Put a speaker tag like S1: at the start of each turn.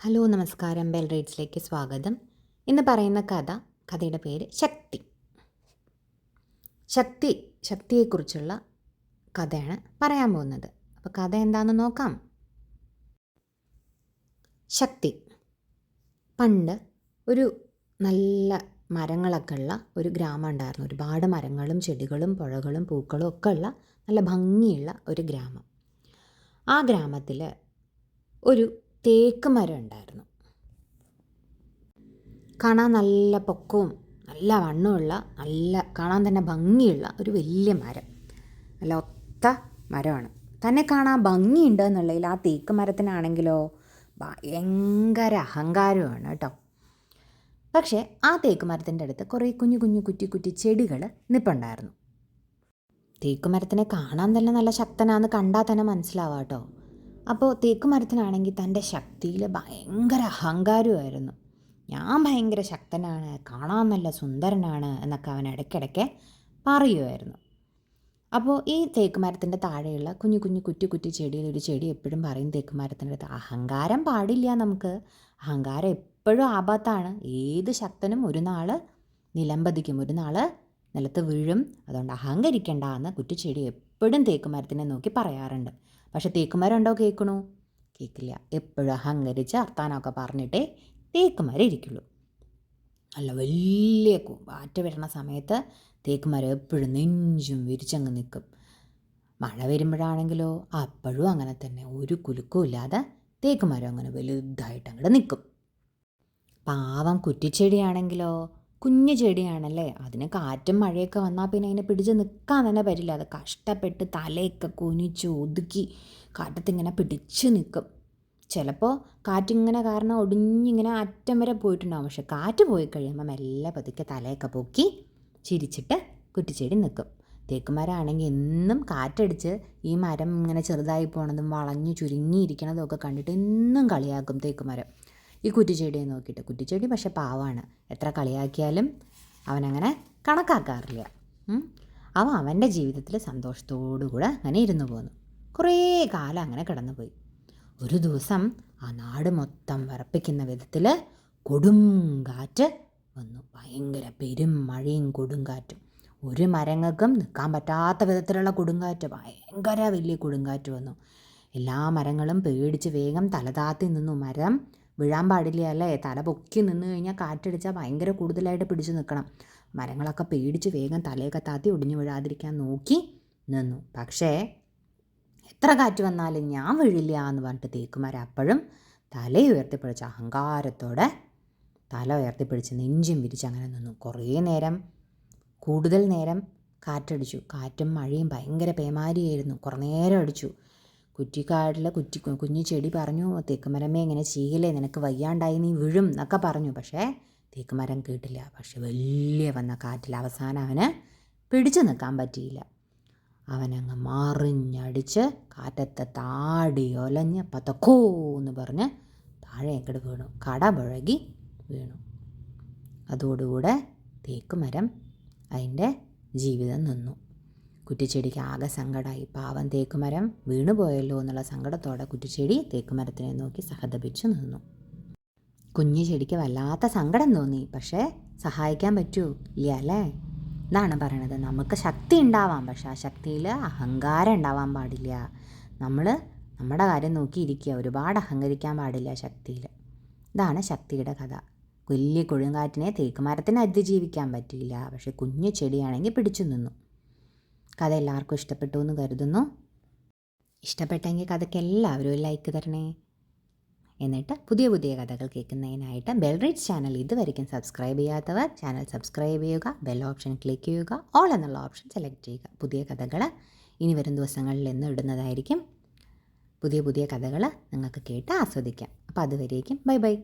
S1: Hello നമസ്കാരം. Bell റീഡ്സിലേക്ക് സ്വാഗതം. ഇന്ന് പറയുന്ന കഥ കഥയുടെ പേര് ശക്തി. ശക്തി ശക്തിയെക്കുറിച്ചുള്ള കഥയാണ് പറയാൻ പോകുന്നത്. അപ്പോൾ കഥ എന്താണെന്ന് നോക്കാം. ശക്തി. പണ്ട് ഒരു നല്ല മരങ്ങളൊക്കെ ഉള്ള ഒരു ഗ്രാമം ഉണ്ടായിരുന്നു. ഒരുപാട് മരങ്ങളും ചെടികളും പുഴകളും പൂക്കളും ഒക്കെ ഉള്ള നല്ല ഭംഗിയുള്ള ഒരു ഗ്രാമം. ആ ഗ്രാമത്തിൽ ഒരു തേക്ക് മരം ഉണ്ടായിരുന്നു. കാണാൻ നല്ല പൊക്കവും നല്ല വണ്ണമുള്ള നല്ല കാണാൻ തന്നെ ഭംഗിയുള്ള ഒരു വലിയ മരം. നല്ല ഒത്ത മരമാണ്. തന്നെ കാണാൻ ഭംഗിയുണ്ട് എന്നുള്ളതിൽ ആ തേക്ക് മരത്തിനാണെങ്കിലോ ഭയങ്കര അഹങ്കാരമാണ് കേട്ടോ. പക്ഷേ ആ തേക്ക് മരത്തിന്റെ അടുത്ത് കുറേ കുഞ്ഞു കുഞ്ഞു കുറ്റി കുറ്റി ചെടികൾ നിൽപ്പുണ്ടായിരുന്നു തേക്ക് മരത്തിനെ കാണാൻ തന്നെ നല്ല ശക്തനാന്ന് കണ്ടാൽ തന്നെ മനസ്സിലാവാം കേട്ടോ. അപ്പോൾ തേക്ക് മരത്തിനാണെങ്കിൽ തന്റെ ശക്തിയിൽ ഭയങ്കര അഹങ്കാരമായിരുന്നു. ഞാൻ ഭയങ്കര ശക്തനാണ് കാണാൻ നല്ല സുന്ദരനാണ് എന്നൊക്കെ അവൻ ഇടയ്ക്കിടയ്ക്ക് പറയുമായിരുന്നു. അപ്പോൾ ഈ തേക്ക് മരത്തിന്റെ താഴെയുള്ള കുഞ്ഞു കുഞ്ഞു കുറ്റി കുറ്റി ചെടിയിൽ ഒരു ചെടി എപ്പോഴും പറയും തേക്ക് മരത്തിന്റെ അടുത്ത് അഹങ്കാരം പാടില്ല നമുക്ക്. അഹങ്കാരം എപ്പോഴും ആപത്താണ്. ഏത് ശക്തനും ഒരു നാൾ നിലംപതിക്കും ഒരു നാൾ നിലത്ത് വീഴും. അതുകൊണ്ട് അഹങ്കരിക്കേണ്ട എന്ന് കുറ്റിച്ചെടി എപ്പോഴും തേക്കുമരത്തിനെ നോക്കി പറയാറുണ്ട്. പക്ഷെ തേക്കുമരം ഉണ്ടോ കേൾക്കണു? കേൾക്കില്ല. എപ്പോഴും അഹങ്കരിച്ച് അർത്താനമൊക്കെ പറഞ്ഞിട്ടേ തേക്കുമരം ഇരിക്കുള്ളൂ. നല്ല വലിയ കാറ്റ് വരുന്ന സമയത്ത് തേക്കുമരം എപ്പോഴും നെഞ്ചും വിരിച്ചങ്ങ് നിൽക്കും. മഴ വരുമ്പോഴാണെങ്കിലോ അപ്പോഴും അങ്ങനെ തന്നെ. ഒരു കുലുക്കും ഇല്ലാതെ തേക്കുമരം അങ്ങനെ വലുതായിട്ട് അങ്ങോട്ട് നിൽക്കും. പാവം കുറ്റിച്ചെടിയാണെങ്കിലോ കുഞ്ഞു ചെടിയാണല്ലേ? അതിന് കാറ്റും മഴയൊക്കെ വന്നാൽ പിന്നെ അതിനെ പിടിച്ച് നിൽക്കാൻ തന്നെ പറ്റില്ല. അത് കഷ്ടപ്പെട്ട് തലയൊക്കെ കുനിച്ച് ഒതുക്കി കാറ്റത്തിങ്ങനെ പിടിച്ച് നിൽക്കും ചിലപ്പോൾ കാറ്റിങ്ങനെ കാരണം ഒടിഞ്ഞിങ്ങനെ അറ്റം വരെ പോയിട്ടുണ്ടാവും. പക്ഷെ കാറ്റ് പോയി കഴിയുമ്പോൾ മെല്ലെ പതുക്കെ തലയൊക്കെ പൊക്കി ചിരിച്ചിട്ട് കുറ്റിച്ചെടി നിൽക്കും തേക്കുമരമാണെങ്കിൽ എന്നും കാറ്റടിച്ച് ഈ മരം ഇങ്ങനെ ചെറുതായി പോണതും വളഞ്ഞു ചുരുങ്ങിയിരിക്കണതും ഒക്കെ കണ്ടിട്ട് എന്നും കളിയാക്കും തേക്കുമരം. ഈ കുറ്റിച്ചെടിയെ നോക്കിയിട്ട്. കുറ്റിച്ചെടി പക്ഷെ പാവാണ്. എത്ര കളിയാക്കിയാലും അവനങ്ങനെ കണക്കാക്കാറില്ല. അവൻ അവന്റെ ജീവിതത്തിൽ സന്തോഷത്തോടുകൂടെ അങ്ങനെ ഇരുന്നു പോന്നു. കുറേ കാലം അങ്ങനെ കിടന്നുപോയി. ഒരു ദിവസം ആ നാട് മൊത്തം വിറപ്പിക്കുന്ന വിധത്തിൽ കൊടുങ്കാറ്റ് വന്നു. ഭയങ്കര പെരും മഴയും കൊടുങ്കാറ്റും ഒരു മരങ്ങൾക്കും നിൽക്കാൻ പറ്റാത്ത വിധത്തിലുള്ള കൊടുങ്കാറ്റ് ഭയങ്കര വലിയ കൊടുങ്കാറ്റ് വന്നു. എല്ലാ മരങ്ങളും പേടിച്ച് വേഗം തലതാത്തി നിന്നു. മരം വീഴാൻ പാടില്ല അല്ലേ? തല പൊക്കി നിന്ന് കഴിഞ്ഞാൽ കാറ്റടിച്ചാൽ ഭയങ്കര കൂടുതലായിട്ട് പിടിച്ചു നിൽക്കണം മരങ്ങളൊക്കെ പേടിച്ച് വേഗം തലയൊക്കെ താത്തി ഒടിഞ്ഞു വീഴാതിരിക്കാൻ നോക്കി നിന്നു. പക്ഷേ എത്ര കാറ്റ് വന്നാലും ഞാൻ വീഴില്ല എന്ന് പറഞ്ഞിട്ട് തേക്കുമരം അപ്പോഴും തല ഉയർത്തിപ്പിടിച്ച് അഹങ്കാരത്തോടെ തല ഉയർത്തിപ്പിടിച്ച് നെഞ്ചും വിരിച്ച് അങ്ങനെ നിന്നു. കുറേ നേരം കൂടുതൽ നേരം കാറ്റടിച്ചു. കാറ്റും മഴയും ഭയങ്കര പേമാരിയായിരുന്നു. കുറേ നേരം അടിച്ചു. കുറ്റിക്കാടിലെ കുറ്റി കുഞ്ഞു ചെടി പറഞ്ഞു തേക്കുമരമേ ഇങ്ങനെ ചെയ്യലേ നിനക്ക് വയ്യാണ്ടായി നീ വീഴും എന്നൊക്കെ പറഞ്ഞു. പക്ഷേ തേക്കുമരം കേട്ടില്ല. പക്ഷെ വലിയ വന്ന കാറ്റിൽ അവസാനം അവന് പിടിച്ചു നിൽക്കാൻ പറ്റിയില്ല. അവനങ്ങ് മറിഞ്ഞടിച്ച് കാറ്റത്തെ താടി ഒലഞ്ഞ് പതക്കോ എന്ന് പറഞ്ഞ് താഴെ എക്കട് വീണു. കട പുഴകി വീണു. അതോടുകൂടെ തേക്കുമരം അതിന്റെ ജീവിതം നിന്നു. കുറ്റിച്ചെടിക്ക് ആകെ സങ്കടമായി. പാവം തേക്കുമരം വീണുപോയല്ലോ എന്നുള്ള സങ്കടത്തോടെ കുറ്റിച്ചെടി തേക്കുമരത്തിനെ നോക്കി സഹതപിച്ചു നിന്നു. കുഞ്ഞു ചെടിക്ക് വല്ലാത്ത സങ്കടം തോന്നി. പക്ഷേ സഹായിക്കാൻ പറ്റൂ ഇല്ല അല്ലേ? ഇതാണ് പറയണത്. നമുക്ക് ശക്തി ഉണ്ടാവാം. പക്ഷേ ആ ശക്തിയിൽ അഹങ്കാരം ഉണ്ടാവാൻ പാടില്ല. നമ്മൾ നമ്മുടെ കാര്യം നോക്കിയിരിക്കുക. ഒരുപാട് അഹങ്കരിക്കാൻ പാടില്ല ശക്തിയിൽ. ഇതാണ് ശക്തിയുടെ കഥ. വലിയ കൊടുങ്കാറ്റിനെ തേക്കുമരത്തിന് അതിജീവിക്കാൻ പറ്റിയില്ല. പക്ഷെ കുഞ്ഞു ചെടിയാണെങ്കിൽ പിടിച്ചു നിന്നു. കഥ എല്ലാവർക്കും ഇഷ്ടപ്പെട്ടു എന്ന് കരുതുന്നു. ഇഷ്ടപ്പെട്ടെങ്കിൽ കഥയ്ക്ക് എല്ലാവരും ലൈക്ക് തരണേ. എന്നിട്ട് പുതിയ പുതിയ കഥകൾ കേൾക്കുന്നതിനായിട്ട് ബെൽ റീഡ്സ് ചാനൽ ഇതുവരെയ്ക്കും സബ്സ്ക്രൈബ് ചെയ്യാത്തവർ ചാനൽ സബ്സ്ക്രൈബ് ചെയ്യുക ബെൽ ഓപ്ഷൻ ക്ലിക്ക് ചെയ്യുക ഓൾ എന്നുള്ള ഓപ്ഷൻ സെലക്ട് ചെയ്യുക. പുതിയ കഥകൾ ഇനി വരും ദിവസങ്ങളിൽ എന്ന് ഇടുന്നതായിരിക്കും. പുതിയ പുതിയ കഥകൾ നിങ്ങൾക്ക് കേട്ട് ആസ്വദിക്കാം. അപ്പോൾ അതുവരേക്കും ബൈ ബൈ.